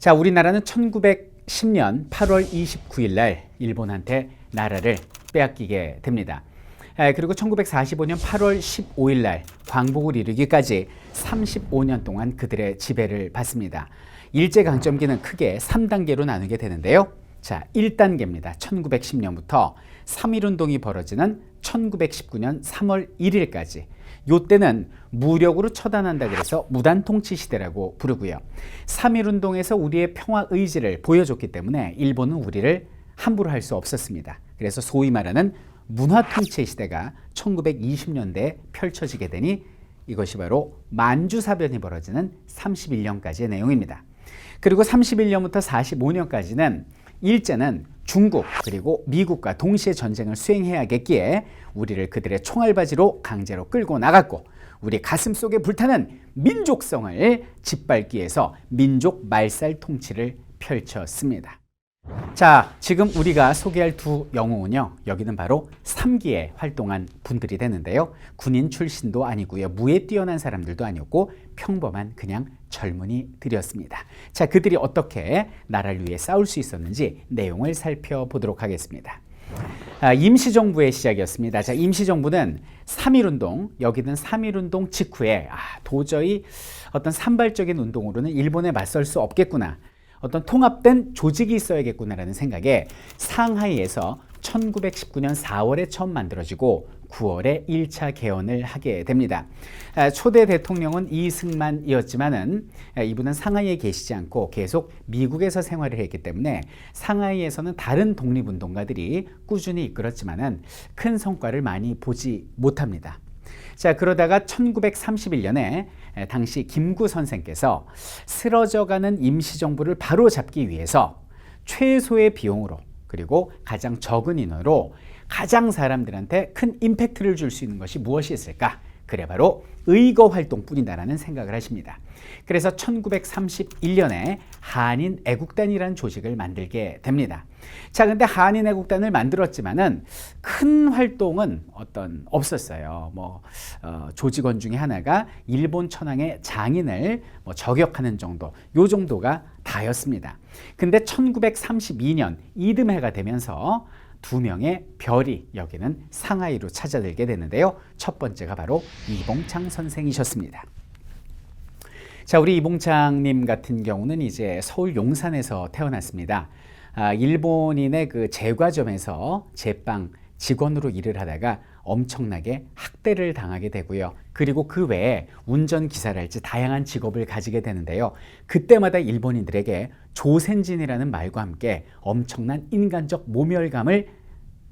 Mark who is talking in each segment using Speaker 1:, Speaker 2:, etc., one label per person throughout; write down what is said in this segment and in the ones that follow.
Speaker 1: 자, 우리나라는 1910년 8월 29일 날 일본한테 나라를 빼앗기게 됩니다. 에, 그리고 1945년 8월 15일 날 광복을 이루기까지 35년 동안 그들의 지배를 받습니다. 일제 강점기는 크게 3단계로 나누게 되는데요. 자, 1단계입니다. 1910년부터 3.1 운동이 벌어지는 1919년 3월 1일까지 요때는 무력으로 처단한다 그래서 무단 통치 시대라고 부르고요. 3.1 운동에서 우리의 평화 의지를 보여줬기 때문에 일본은 우리를 함부로 할 수 없었습니다. 그래서 소위 말하는 문화 통치 시대가 1920년대에 펼쳐지게 되니 이것이 바로 만주사변이 벌어지는 31년까지의 내용입니다. 그리고 31년부터 45년까지는 일제는 중국 그리고 미국과 동시에 전쟁을 수행해야겠기에 우리를 그들의 총알바지로 강제로 끌고 나갔고 우리 가슴 속에 불타는 민족성을 짓밟기 위해서 민족 말살 통치를 펼쳤습니다. 자, 지금 우리가 소개할 두 영웅은요, 여기는 바로 3기에 활동한 분들이 되는데요. 군인 출신도 아니고요, 무에 뛰어난 사람들도 아니었고, 평범한 그냥 젊은이들이었습니다. 자, 그들이 어떻게 나라를 위해 싸울 수 있었는지 내용을 살펴보도록 하겠습니다. 아, 임시정부의 시작이었습니다. 자, 임시정부는 3.1운동, 여기는 3.1운동 직후에 아, 도저히 어떤 산발적인 운동으로는 일본에 맞설 수 없겠구나. 어떤 통합된 조직이 있어야겠구나라는 생각에 상하이에서 1919년 4월에 처음 만들어지고 9월에 1차 개헌을 하게 됩니다. 아, 초대 대통령은 이승만이었지만은 아, 이분은 상하이에 계시지 않고 계속 미국에서 생활을 했기 때문에 상하이에서는 다른 독립운동가들이 꾸준히 이끌었지만은 큰 성과를 많이 보지 못합니다. 자, 그러다가 1931년에 당시 김구 선생께서 쓰러져가는 임시정부를 바로 잡기 위해서 최소의 비용으로 그리고 가장 적은 인원으로 가장 사람들한테 큰 임팩트를 줄 수 있는 것이 무엇이 있을까? 그래 바로 의거 활동뿐이다라는 생각을 하십니다. 그래서 1931년에 한인 애국단이라는 조직을 만들게 됩니다. 자, 근데 한인 애국단을 만들었지만은 큰 활동은 어떤 없었어요. 뭐 어, 조직원 중에 하나가 일본 천황의 장인을 뭐 저격하는 정도, 요 정도가 다였습니다. 근데 1932년 이듬해가 되면서 두 명의 별이 여기는 상하이로 찾아들게 되는데요. 첫 번째가 바로 이봉창 선생이셨습니다. 자, 우리 이봉창님 같은 경우는 이제 서울 용산에서 태어났습니다. 아, 일본인의 그 제과점에서 제빵 직원으로 일을 하다가 엄청나게 학대를 당하게 되고요. 그리고 그 외에 운전기사랄지 다양한 직업을 가지게 되는데요. 그때마다 일본인들에게 조센진이라는 말과 함께 엄청난 인간적 모멸감을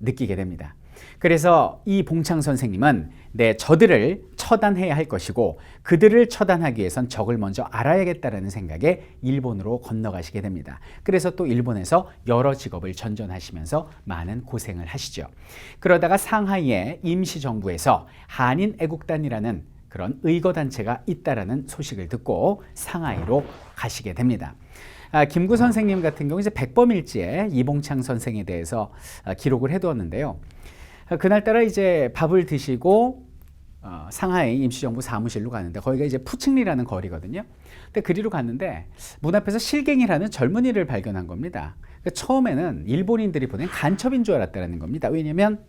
Speaker 1: 느끼게 됩니다. 그래서 이 봉창 선생님은 내 저들을 처단해야 할 것이고 그들을 처단하기 위해선 적을 먼저 알아야겠다라는 생각에 일본으로 건너가시게 됩니다. 그래서 또 일본에서 여러 직업을 전전하시면서 많은 고생을 하시죠. 그러다가 상하이의 임시정부에서 한인 애국단이라는 그런 의거단체가 있다라는 소식을 듣고 상하이로 가시게 됩니다. 아, 김구 선생님 같은 경우 이제 백범일지에 이봉창 선생에 대해서 아, 기록을 해두었는데요. 아, 그날따라 이제 밥을 드시고 어, 상하이 임시정부 사무실로 가는데 거기가 이제 푸칭리라는 거리거든요. 근데 그리로 갔는데 문 앞에서 실갱이라는 젊은이를 발견한 겁니다. 그러니까 처음에는 일본인들이 보낸 간첩인 줄 알았다는 겁니다. 왜냐하면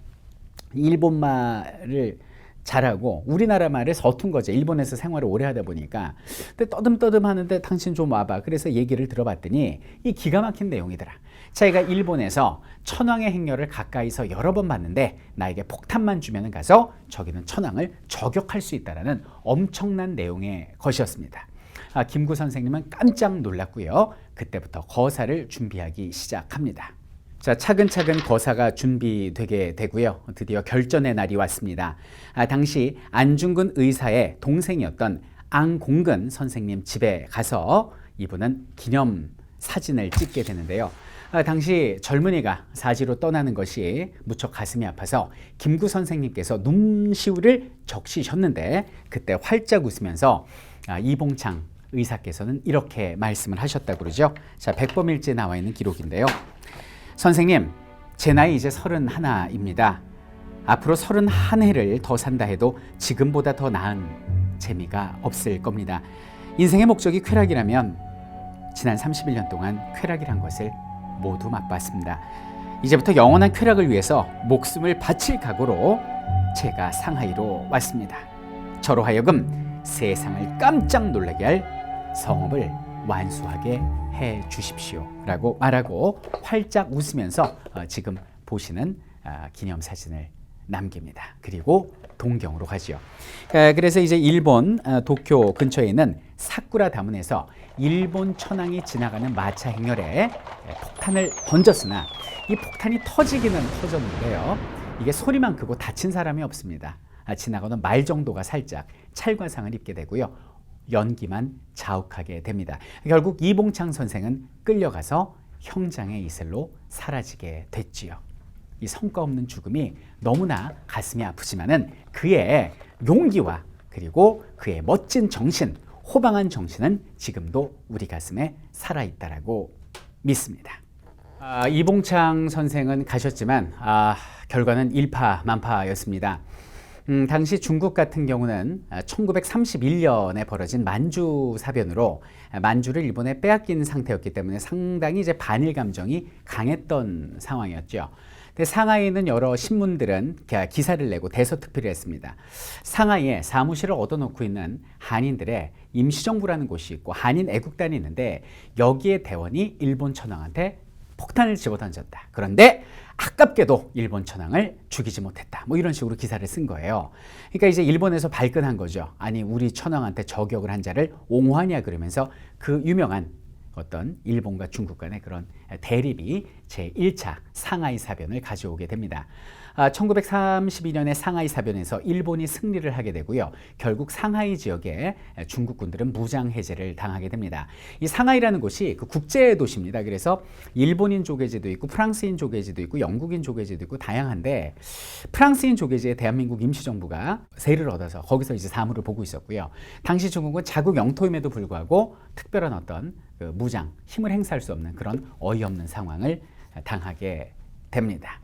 Speaker 1: 일본말을 잘하고 우리나라 말에 서툰 거죠. 일본에서 생활을 오래 하다 보니까. 근데 떠듬떠듬 하는데 당신 좀 와봐. 그래서 얘기를 들어봤더니 이 기가 막힌 내용이더라. 자기가 일본에서 천황의 행렬을 가까이서 여러 번 봤는데 나에게 폭탄만 주면 가서 저기는 천황을 저격할 수 있다라는 엄청난 내용의 것이었습니다. 아, 김구 선생님은 깜짝 놀랐고요. 그때부터 거사를 준비하기 시작합니다. 자, 차근차근 거사가 준비되게 되고요. 드디어 결전의 날이 왔습니다. 아, 당시 안중근 의사의 동생이었던 앙공근 선생님 집에 가서 이분은 기념 사진을 찍게 되는데요. 아, 당시 젊은이가 사지로 떠나는 것이 무척 가슴이 아파서 김구 선생님께서 눈시울을 적시셨는데 그때 활짝 웃으면서 아, 이봉창 의사께서는 이렇게 말씀을 하셨다고 그러죠. 자, 백범일지에 나와 있는 기록인데요. 선생님, 제 나이 이제 서른 하나입니다. 앞으로 서른 한 해를 더 산다 해도 지금보다 더 나은 재미가 없을 겁니다. 인생의 목적이 쾌락이라면 지난 31년 동안 쾌락이란 것을 모두 맛봤습니다. 이제부터 영원한 쾌락을 위해서 목숨을 바칠 각오로 제가 상하이로 왔습니다. 저로 하여금 세상을 깜짝 놀라게 할 성업을 완수하게 해 주십시오. 라고 말하고 활짝 웃으면서 어, 지금 보시는 아, 기념 사진을 남깁니다. 그리고 동경으로 가지요. 에, 그래서 이제 일본 어, 도쿄 근처에 있는 사쿠라 다문에서 일본 천황이 지나가는 마차 행렬에 에, 폭탄을 던졌으나 이 폭탄이 터지기는 터졌는데요. 이게 소리만 크고 다친 사람이 없습니다. 아, 지나가는 말 정도가 살짝 찰과상을 입게 되고요. 연기만 자욱하게 됩니다. 결국 이봉창 선생은 끌려가서 형장의 이슬로 사라지게 됐지요. 이 성과 없는 죽음이 너무나 가슴이 아프지만은 그의 용기와 그리고 그의 멋진 정신, 호방한 정신은 지금도 우리 가슴에 살아 있다라고 믿습니다. 아, 이봉창 선생은 가셨지만 아, 결과는 일파만파였습니다. 음, 당시 중국 같은 경우는 1931년에 벌어진 만주 사변으로 만주를 일본에 빼앗긴 상태였기 때문에 상당히 이제 반일 감정이 강했던 상황이었죠. 상하이는 여러 신문들은 기사를 내고 대서특필을 했습니다. 상하이에 사무실을 얻어놓고 있는 한인들의 임시정부라는 곳이 있고 한인 애국단이 있는데 여기에 대원이 일본 천황한테 폭탄을 집어던졌다. 그런데 아깝게도 일본 천황을 죽이지 못했다. 뭐 이런 식으로 기사를 쓴 거예요. 그러니까 이제 일본에서 발끈한 거죠. 아니 우리 천황한테 저격을 한 자를 옹호하냐 그러면서 그 유명한 어떤 일본과 중국 간의 그런 대립이 제1차 상하이 사변을 가져오게 됩니다. 아, 1932년에 상하이 사변에서 일본이 승리를 하게 되고요. 결국 상하이 지역에 중국군들은 무장 해제를 당하게 됩니다. 이 상하이라는 곳이 그 국제 도시입니다. 그래서 일본인 조계지도 있고 프랑스인 조계지도 있고 영국인 조계지도 있고 다양한데 프랑스인 조계지에 대한민국 임시정부가 세를 얻어서 거기서 이제 사무를 보고 있었고요. 당시 중국은 자국 영토임에도 불구하고 특별한 어떤 그 무장 힘을 행사할 수 없는 그런 어이없는 상황을 당하게 됩니다.